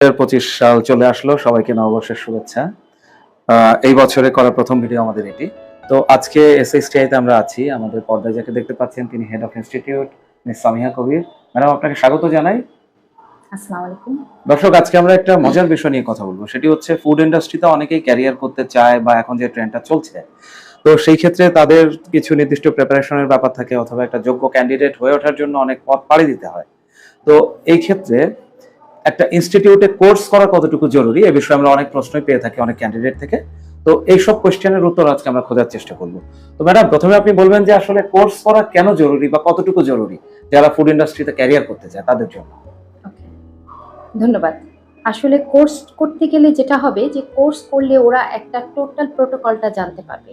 পঁচিশ সাল চলে আসলো। সবাইকে নববর্ষের শুভেচ্ছা। এই বছরে করা প্রথম ভিডিও আমাদের এটি। তো আজকে এসএসটিআই তে আমরা আছি। আমাদের পর্দায় যাকে দেখতে পাচ্ছেন তিনি head of institute miss Samiha Kabir. Madam আপনাকে স্বাগত জানাই। আসসালামু আলাইকুম। দর্শক আজকে আমরা একটা মজার বিষয় নিয়ে কথা বলব। সেটি হচ্ছে ফুড ইন্ডাস্ট্রিতে অনেকেই ক্যারিয়ার করতে চায় বা এখন যে ট্রেন্ডটা চলছে। তো সেই ক্ষেত্রে তাদের কিছু নির্দিষ্ট প্রিপারেশনের ব্যাপার থাকে অথবা একটা যোগ্য ক্যান্ডিডেট হয়ে ওঠার জন্য অনেক পথ পাড়ি দিতে হয়। তো এই ক্ষেত্রে একটা ইনস্টিটিউটে কোর্স করা কতটুকু জরুরি, এ বিষয়ে আমরা অনেক প্রশ্নই পেয়ে থাকি অনেক ক্যান্ডিডেট থেকে। তো এইসব কোয়েশ্চেনের উত্তর আজকে আমরা খোঁজার চেষ্টা করব। তো ম্যাডাম প্রথমে আপনি বলবেন যে আসলে কোর্স করা কেন জরুরি বা কতটুকু জরুরি? যারা ফুড ইন্ডাস্ট্রিতে ক্যারিয়ার করতে চায়, তাদের জন্য। ধন্যবাদ। আসলে কোর্স করতে গেলে যেটা হবে যে কোর্স করলে ওরা একটা টোটাল প্রোটোকলটা জানতে পারবে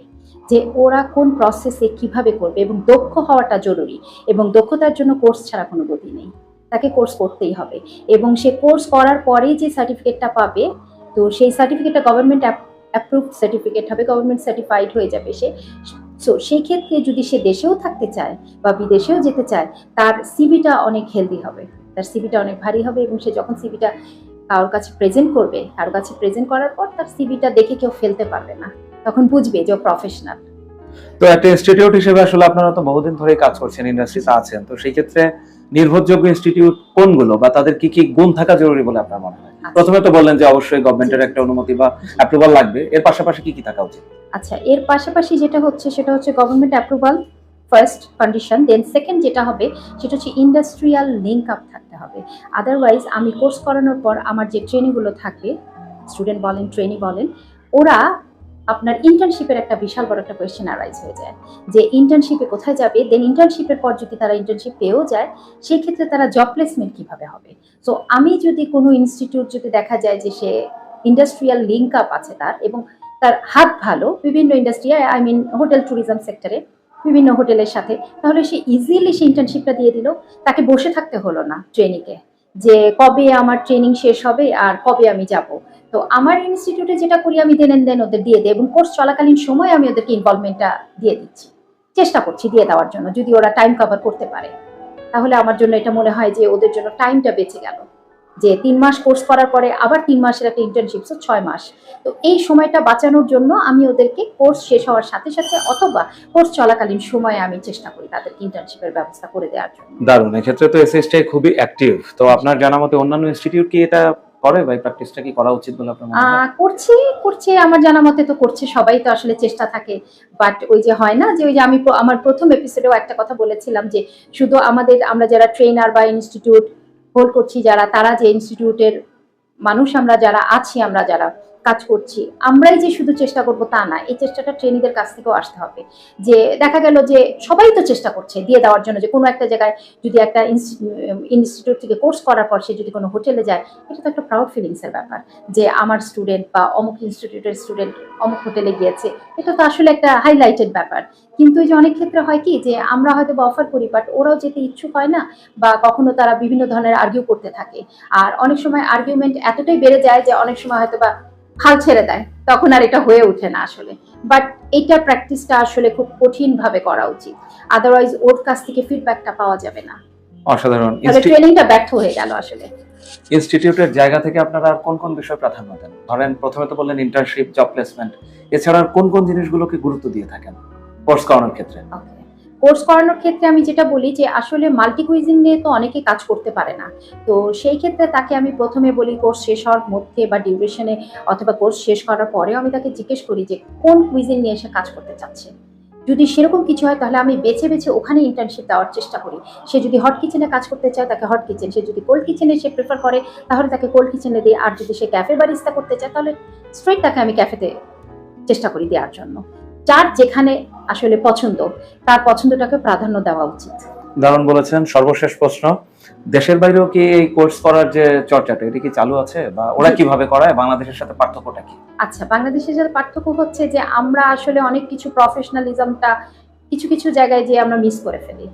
যে ওরা কোন প্রসেসে কীভাবে করবে এবং দক্ষ হওয়াটা জরুরি এবং দক্ষতার জন্য কোর্স ছাড়া কোনো গতি নেই। তাকে কোর্স করতেই হবে। এবং সে কোর্স করার পরেই যে সার্টিফিকেটটা পাবে, তো সেই সার্টিফিকেটটা গভর্নমেন্ট অ্যাপ্রুভ সার্টিফিকেট হবে গভর্নমেন্ট সার্টিফাইড হয়ে যাবে সে। সো সেই ক্ষেত্রে যদি সে দেশেও থাকতে চায় বা বিদেশেও যেতে চায়, তার সিভিটা অনেক হেলদি হবে। তার সিভিটা অনেক ভারী হবে এবং সে যখন সিভিটা কারোর কাছে প্রেজেন্ট করবে, কারোর কাছে প্রেজেন্ট করার পর তার সিভিটা দেখে কেউ ফেলতে পারবে না। তখন বুঝবে যে প্রফেশনাল তো একটা ইনস্টিটিউট হিসেবে আসলে আপনারা তো বহুদিন ধরেই কাজ করছেন ইন্ডাস্ট্রিতে আছেন। তো সেই ক্ষেত্রে নির্ভরযোগ্য ইনস্টিটিউট কোনগুলো বা তাদের কি কি গুণ থাকা জরুরি বলে আপনার মনে হয়? প্রথমে তো বললেন যে অবশ্যই গভর্নমেন্টের একটা অনুমতি বা অ্যাপ্রুভাল লাগবে। এর পাশাপাশি কি কি থাকা উচিত? আচ্ছা এর পাশাপাশি যেটা হচ্ছে সেটা হচ্ছে government approval first condition then second যেটা হবে সেটা হচ্ছে ইন্ডাস্ট্রিয়াল লিঙ্ক আপ থাকতে হবে। আদারওয়াইজ আমি কোর্স করানোর পর আমার যে ট্রেনিংগুলো থাকবে স্টুডেন্ট বলেন ট্রেনি বলেন ওরা আপনার ইন্টার্নশিপের একটা বিশাল বড় একটা কোয়েশ্চেন আরাইজ হয়ে যায়। যে ইন্টার্নশিপে কোথায় যাবে? দেন ইন্টার্নশিপের পর যদি তারা ইন্টার্নশিপ পেয়েও যায় সেই ক্ষেত্রে তারা জব প্লেসমেন্ট কীভাবে হবে? সো আমি যদি কোনো ইনস্টিটিউট যদি দেখা যায় যে সে ইন্ডাস্ট্রিয়াল লিঙ্ক আপ আছে তার এবং তার হাত ভালো, বিভিন্ন industry I mean hotel tourism সেক্টরে বিভিন্ন হোটেলের সাথে, তাহলে সে ইজিলি সে ইন্টার্নশিপটা দিয়ে দিল। তাকে বসে থাকতে হলো না ট্রেনিংয়ে যে কবে আমার ট্রেনিং শেষ হবে আর কবে আমি যাব? তো আমার ইনস্টিটিউটে যেটা করি আমি দেন দেন ওদের দিয়ে দিই এবং কোর্স চলাকালীন সময় আমি ওদেরকে ইনভলভমেন্টটা দিয়ে দিচ্ছি। চেষ্টা করছি দিয়ে দেওয়ার জন্য, যদি ওরা টাইম কভার করতে পারে। তাহলে আমার জন্য এটা মনে হয় যে ওদের জন্য টাইমটা বেঁচে গেল। যে তিন মাস কোর্স করার পরে আবার তিন মাসের একটা ইন্টার্নশিপ সো ছয় মাস। তো এই সময়টা বাঁচানোর জন্য আমি ওদেরকে কোর্স শেষ হওয়ার সাথে সাথে অথবা কোর্স চলাকালীন সময়ে আমি চেষ্টা করি তাদেরকে ইন্টার্নশিপের ব্যবস্থা করে দেওয়ার জন্য। দারুণ, এক্ষেত্রে তো এসএসটাই খুবই অ্যাক্টিভ তো আপনার জানা মতে অন্যান্য ইনস্টিটিউট কি এটা করে বা প্র্যাকটিসটা কি করা উচিত বলে আপনার মনে হয়? করছি আমার জানা মতে তো করছে সবাই, তো আসলে চেষ্টা থাকে। বাট ওই যে হয় না যে, ওই যে আমি আমার প্রথম এপিসোডেও একটা কথা বলেছিলাম যে, শুধু আমাদের, আমরা যারা ট্রেনার বা ইনস্টিটিউট হোল্ড করছি যারা, তারা যে ইনস্টিটিউটের মানুষ আমরা, যারা আছি আমরা যারা কাজ করছি, আমরাই যে শুধু চেষ্টা করব তা না, এই চেষ্টাটা ট্রেনিদের কাছ থেকেও আসতে হবে। যে দেখা গেল যে সবাই তো চেষ্টা করছে দিয়ে দেওয়ার জন্য, যে কোনো একটা জায়গায় যদি একটা ইনস্টিটিউট থেকে কোর্স করার পর সে যদি কোনো হোটেলে যায়, এটা তো একটা প্রাউড ফিলিংসের ব্যাপার, যে আমার স্টুডেন্ট বা অমুক ইনস্টিটিউটের স্টুডেন্ট অমুক হোটেলে গিয়েছে, এটা তো আসলে একটা হাইলাইটেড ব্যাপার। কিন্তু এই যে অনেক ক্ষেত্রে হয় কি, যে আমরা হয়তো বা অফার করি বাট ওরাও যেতে ইচ্ছুক হয় না, বা কখনো তারা বিভিন্ন ধরনের আর্গিউ করতে থাকে। আর অনেক সময় আর্গুমেন্ট এতটাই বেড়ে যায় যে অনেক সময় হয়তো বা হাল ছেড়ে দেয়। তখন আর এটা হয়ে ওঠে না আসলে। বাট এইটা প্র্যাকটিসটা আসলে খুব কঠিনভাবে করা উচিত। আদারওয়াইজ ওর কাছ থেকে ফিডব্যাকটা পাওয়া যাবে না। অসাধারণ। তাহলে ট্রেনিংটা ব্যর্থ হয়ে গেল আসলে। ইনস্টিটিউটের জায়গা থেকে আপনারা আর কোন কোন বিষয় প্রাধান্য দেন? ধরেন প্রথমে তো বললেন ইন্টার্নশিপ জব প্লেসমেন্ট এছাড়া আর কোন কোন জিনিসগুলোকে গুরুত্ব দিয়ে থাকেন? কোর্স করানোর ক্ষেত্রে। কোর্স করানোর ক্ষেত্রে আমি যেটা বলি যে আসলে মাল্টি কুইজিং নিয়ে তো অনেকে কাজ করতে পারে না। তো সেই ক্ষেত্রে তাকে আমি প্রথমে বলি কোর্স শেষ হওয়ার মধ্যে বা ডিউরেশনে অথবা কোর্স শেষ করার পরেও আমি তাকে জিজ্ঞেস করি যে কোন কুইজিং নিয়ে সে কাজ করতে চাচ্ছে। যদি সেরকম কিছু হয় তাহলে আমি বেছে বেছে ওখানে ইন্টার্নশিপ দেওয়ার চেষ্টা করি। সে যদি হট কিচেনে কাজ করতে চায় তাকে হট কিচেন সে যদি কোল্ড কিচেনে সে প্রেফার করে তাহলে তাকে কোল্ড কিচেনে দিই আর যদি সে ক্যাফে বারিস্তা করতে চায় তাহলে স্ট্রেট তাকে আমি ক্যাফেতে চেষ্টা করি দেওয়ার জন্য। যার যেখানে আসলে পছন্দ তার পছন্দটাকে প্রাধান্য দেওয়া উচিত। দারুণ বলেছেন। সর্বশেষ প্রশ্ন দেশের বাইরেও কি এই কোর্স করার যে চর্চাটা এটা কি চালু আছে? বা ওরা কীভাবে করায়? বাংলাদেশের সাথে পার্থক্যটা কি? আচ্ছা বাংলাদেশের সাথে পার্থক্য হচ্ছে যে আমরা আসলে অনেক কিছু প্রফেশনালিজমটা কিছু কিছু জায়গায় যে আমরা মিস করে ফেলি।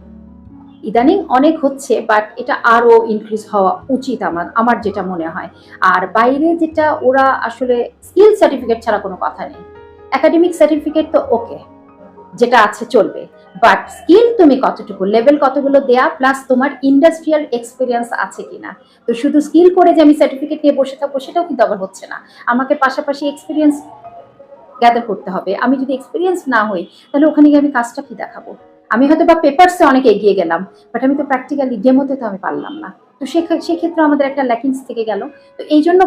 ইদানিং অনেক হচ্ছে বাট এটা আরও ইনক্রিজ হওয়া উচিত আমার আমার যেটা মনে হয়। আর বাইরে যেটা ওরা আসলে স্কিল সার্টিফিকেট ছাড়া কোনো কথা নেই। একাডেমিক সার্টিফিকেট তো ওকে যেটা আছে চলবে। বাট স্কিল তুমি কতটুকু লেভেল কতগুলো দেয়া প্লাস তোমার ইন্ডাস্ট্রিয়াল এক্সপিরিয়েন্স আছে কিনা। তো শুধু স্কিল করে যে আমি সার্টিফিকেট নিয়ে বসে থাকব, সেটাও কিন্তু আবার হচ্ছে না। আমাকে পাশাপাশি এক্সপিরিয়েন্স গ্যাদার করতে হবে। আমি যদি এক্সপিরিয়েন্স না হই, তাহলে ওখানে গিয়ে আমি কাজটা কি দেখাবো? আমি হয়তো বা পেপারসে অনেক এগিয়ে গেলাম বাট আমি তো প্র্যাকটিক্যালি ডেমোতে তো আমি পারলাম না। তো সেক্ষেত্রে আমাদের একটা ল্যাকিংস থেকে গেল। তো এই জন্য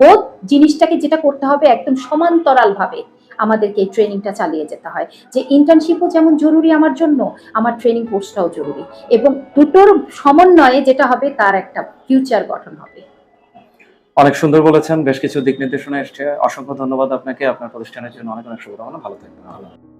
বোধ জিনিসটাকে যেটা করতে হবে একদম সমান্তরাল ভাবে আমাদেরকে ট্রেনিংটা চালিয়ে যেতে হয়। যে ইন্টার্নশিপও যেমন জরুরি আমার জন্য, আমার ট্রেনিং কোর্সটাও জরুরি। এবং দুটোর সমন্বয়ে যেটা হবে, তার একটা ফিউচার গঠন হবে। অনেক সুন্দর বলেছেন, বেশ কিছু দিক নির্দেশনা এসছে। অসংখ্য ধন্যবাদ আপনাকে। আপনার প্রতিষ্ঠানের জন্য অনেক অনেক শুভকামনা। ভালো থাকবেন।